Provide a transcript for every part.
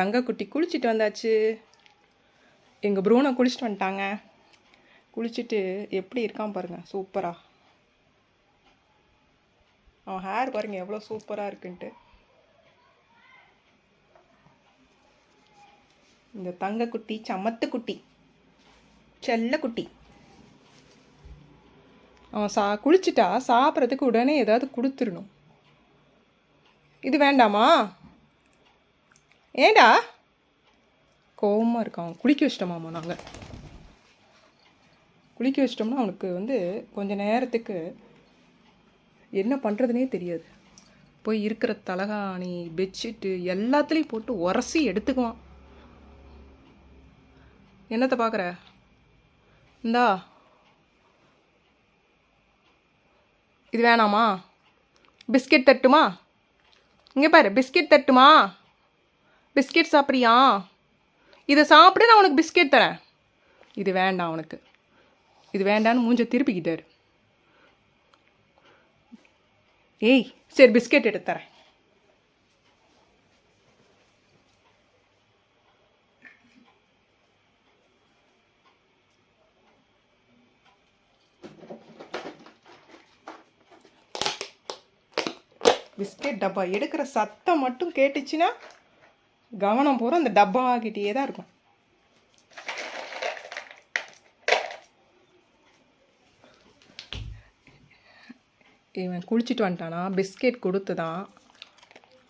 தங்க குட்டி குளிச்சுட்டு வந்தாச்சு. எங்கள் ப்ரூனை குளிச்சுட்டு வந்துட்டாங்க. குளிச்சுட்டு எப்படி இருக்கான் பாருங்கள் சூப்பராக அவன் ஹேர் பாருங்க எவ்வளோ சூப்பராக இருக்குன்ட்டு. இந்த தங்கக்குட்டி சமத்துக்குட்டி செல்லக்குட்டி அவன் சா குளிச்சுட்டா சாப்பிட்றதுக்கு உடனே ஏதாவது கொடுத்துடணும். இது வேண்டாமா? ஏண்டா? கோவமாக இருக்கான். குளிக்க வச்சிட்டோமாம்மா நாங்கள் குளிக்க வச்சிட்டோம்னா அவனுக்கு வந்து கொஞ்சம் நேரத்துக்கு என்ன பண்ணுறதுனே தெரியாது. போய் இருக்கிற தலகாணி பெட்ஷீட்டு எல்லாத்துலேயும் போட்டு உரசி எடுத்துக்குவான். என்னத்தை பார்க்குற இந்தா. இது வேணாமா? பிஸ்கெட் தட்டுமா? இங்கே பாரு பிஸ்கெட் தட்டுமா? பிஸ்கெட் சாப்பிட்றியா? இதை சாப்பிட்டு நான் உனக்கு பிஸ்கெட் தரேன். இது வேண்டாம் அவனுக்கு. இது வேண்டான்னு மூஞ்ச திருப்பிக்கிட்டாரு. ஏய் சரி பிஸ்கெட் எடுத்து தரேன். பிஸ்கெட் டப்பா எடுக்கிற சத்தம் மட்டும் கேட்டுச்சுன்னா கவனம் பூரா அந்த டப்பா தான் இருக்கும். இவன் குளிச்சுட்டு வந்துட்டானா? பிஸ்கெட் கொடுத்து தான்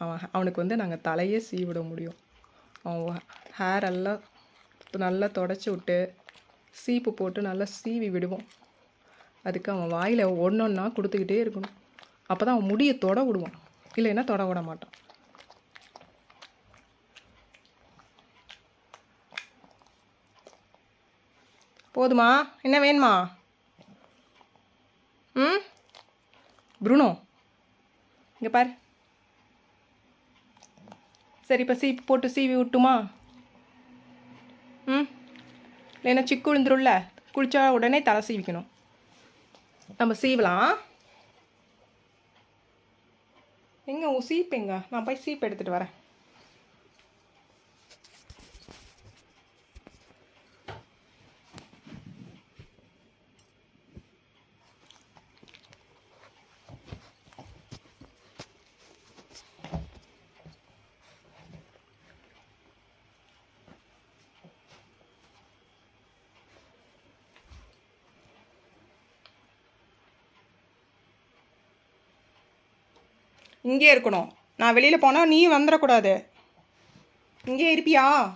அவன் அவனுக்கு வந்து நாங்கள் தலையே சீவிட முடியும். அவன் ஹேர் எல்லாம் நல்லா தொடச்சி விட்டு சீப்பு போட்டு நல்லா சீவி விடுவோம். அதுக்கு அவன் வாயில் ஒன்று ஒன்றா கொடுத்துக்கிட்டே இருக்கணும். அப்போ தான் அவன் முடியை தொட விடுவான். இல்லைன்னா தொட விட மாட்டான். போதுமா? என்ன வேணுமா? ம்? ப்ரூனோ இங்கே பாரு. சரி இப்போ சீப்பு போட்டு சீவி விட்டுமா? ம்? இல்லைன்னா சிக்கு விழுந்துரும்ல? குளிச்சா உடனே தலை சீவிக்கணும். நம்ம சீவலாம். எங்கே சீப்பு எங்க? நான் போய் சீப்பு எடுத்துகிட்டு வரேன். இங்கே இருக்கணும். நான் வெளியில் போனால் நீ வந்துடக்கூடாது. இங்கே இருப்பியா?